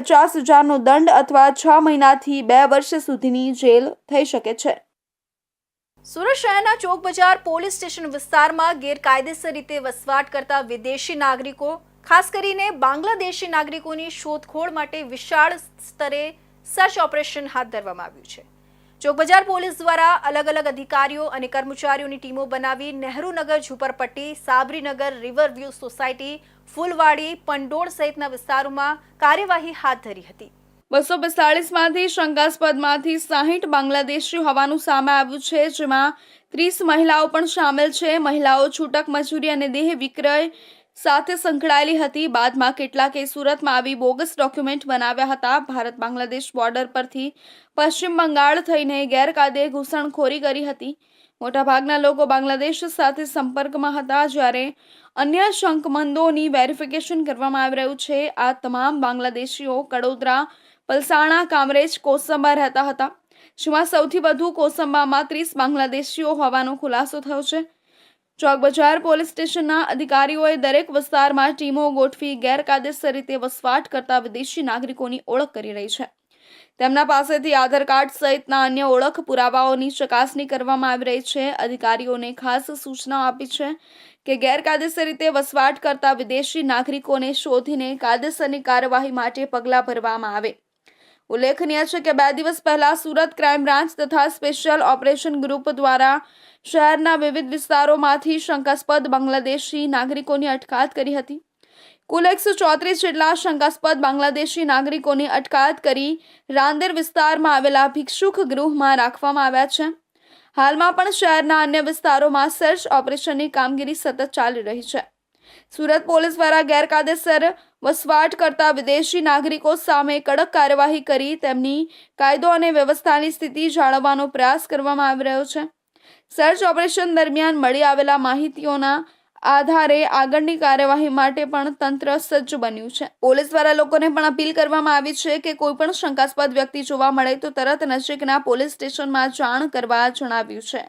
પચાસ હજારનો દંડ અથવા છ મહિનાથી બે વર્ષ સુધીની જેલ થઈ શકે છે. સુરત શહેરના ચોક બજાર પોલીસ સ્ટેશન વિસ્તારમાં ગેરકાયદેસર રીતે વસવાટ કરતા વિદેશી નાગરિકો, ખાસ કરીને બાંગ્લાદેશી નાગરિકોની શોધખોળ માટે વિશાળ સ્તરે સર્ચ ઓપરેશન હાથ ધરવામાં આવ્યું છે. ચોક બજાર પોલીસ દ્વારા અલગ અલગ અધિકારીઓ અને કર્મચારીઓની ટીમો બનાવી નહેરુનગર ઝુંપડપટ્ટી સાબરીનગર રિવરવ્યૂ સોસાયટી, ફૂલવાડી, પંડોળ સહિતના વિસ્તારોમાં કાર્યવાહી હાથ ધરી હતી. બસો પિસ્તાળીસમાંથી શંકાસ્પદમાંથી સાહીઠ બાંગ્લાદેશી હોવાનું સામે આવ્યું છે, જેમાં ત્રીસ મહિલાઓ પણ સામેલ છે. મહિલાઓ છૂટક મજૂરી અને દેહ વિક્રય સાથે સંકળાયેલી હતી. બાદમાં કેટલાકે સુરતમાં આવી બોગસ ડોક્યુમેન્ટ બનાવ્યા હતા. ભારત બાંગ્લાદેશ બોર્ડર પરથી પશ્ચિમ બંગાળ થઈને ગેરકાયદે ઘૂસણખોરી કરી હતી. મોટાભાગના લોકો બાંગ્લાદેશ સાથે સંપર્કમાં હતા જ્યારે અન્ય શંકમંદોની વેરિફિકેશન કરવામાં આવી રહ્યું છે. આ તમામ બાંગ્લાદેશીઓ કડોદરા, પલસાણા, કામરેજ, કોસંબા રહેતા હતા. જેમાં સૌથી વધુ કોસંબામાં ત્રીસ બાંગ્લાદેશીઓ હોવાનો ખુલાસો થયો છે. ચોક બજાર પોલીસ સ્ટેશનના અધિકારીઓએ દરેક વિસ્તારમાં ટીમો ગોઠવી ગેરકાયદેસર રીતે વસવાટ કરતા વિદેશી નાગરિકોની ઓળખ કરી રહી છે. તેમના પાસેથી આધાર કાર્ડ સહિતના અન્ય ઓળખ પુરાવાઓની ચકાસણી કરવામાં આવી રહી છે. અધિકારીઓને ખાસ સૂચના આપી છે કે ગેરકાયદેસર રીતે વસવાટ કરતા વિદેશી નાગરિકોને શોધીને કાયદેસરની કાર્યવાહી માટે પગલાં ભરવામાં આવે. ઉલ્લેખનીય છે કે બે દિવસ પહેલા સુરત ક્રાઇમ બ્રાન્ચ તથા સ્પેશિયલ ઓપરેશન ગ્રુપ દ્વારા શહેરના વિવિધ વિસ્તારોમાંથી શંકાસ્પદ બાંગ્લાદેશી નાગરિકોની અટકાયત કરી હતી. કુલ એકસો ચોત્રીસ જેટલા શંકાસ્પદ બાંગ્લાદેશી નાગરિકોની અટકાયત કરી રાંદેર વિસ્તારમાં આવેલા ભિક્ષુક ગૃહમાં રાખવામાં આવ્યા છે. હાલમાં પણ શહેરના અન્ય વિસ્તારોમાં સર્ચ ઓપરેશનની કામગીરી સતત ચાલી રહી છે. સુરત પોલીસ દ્વારા ગેરકાયદેસર વસવાટ કરતા વિદેશી નાગરિકો સામે કડક કાર્યવાહી કરી તેમની કાયદો અને વ્યવસ્થાની સ્થિતિ જાળવવાનો પ્રયાસ કરવામાં આવી રહ્યો છે. સર્ચ ઓપરેશન દરમિયાન મળી આવેલા માહિતીઓના આધારે આગળની કાર્યવાહી માટે પણ તંત્ર સજ્જ બન્યું છે. પોલીસ દ્વારા લોકોને પણ અપીલ કરવામાં આવી છે કે કોઈ પણ શંકાસ્પદ વ્યક્તિ જોવા મળે તો તરત નજીકના પોલીસ સ્ટેશનમાં જાણ કરવા જણાવ્યું છે.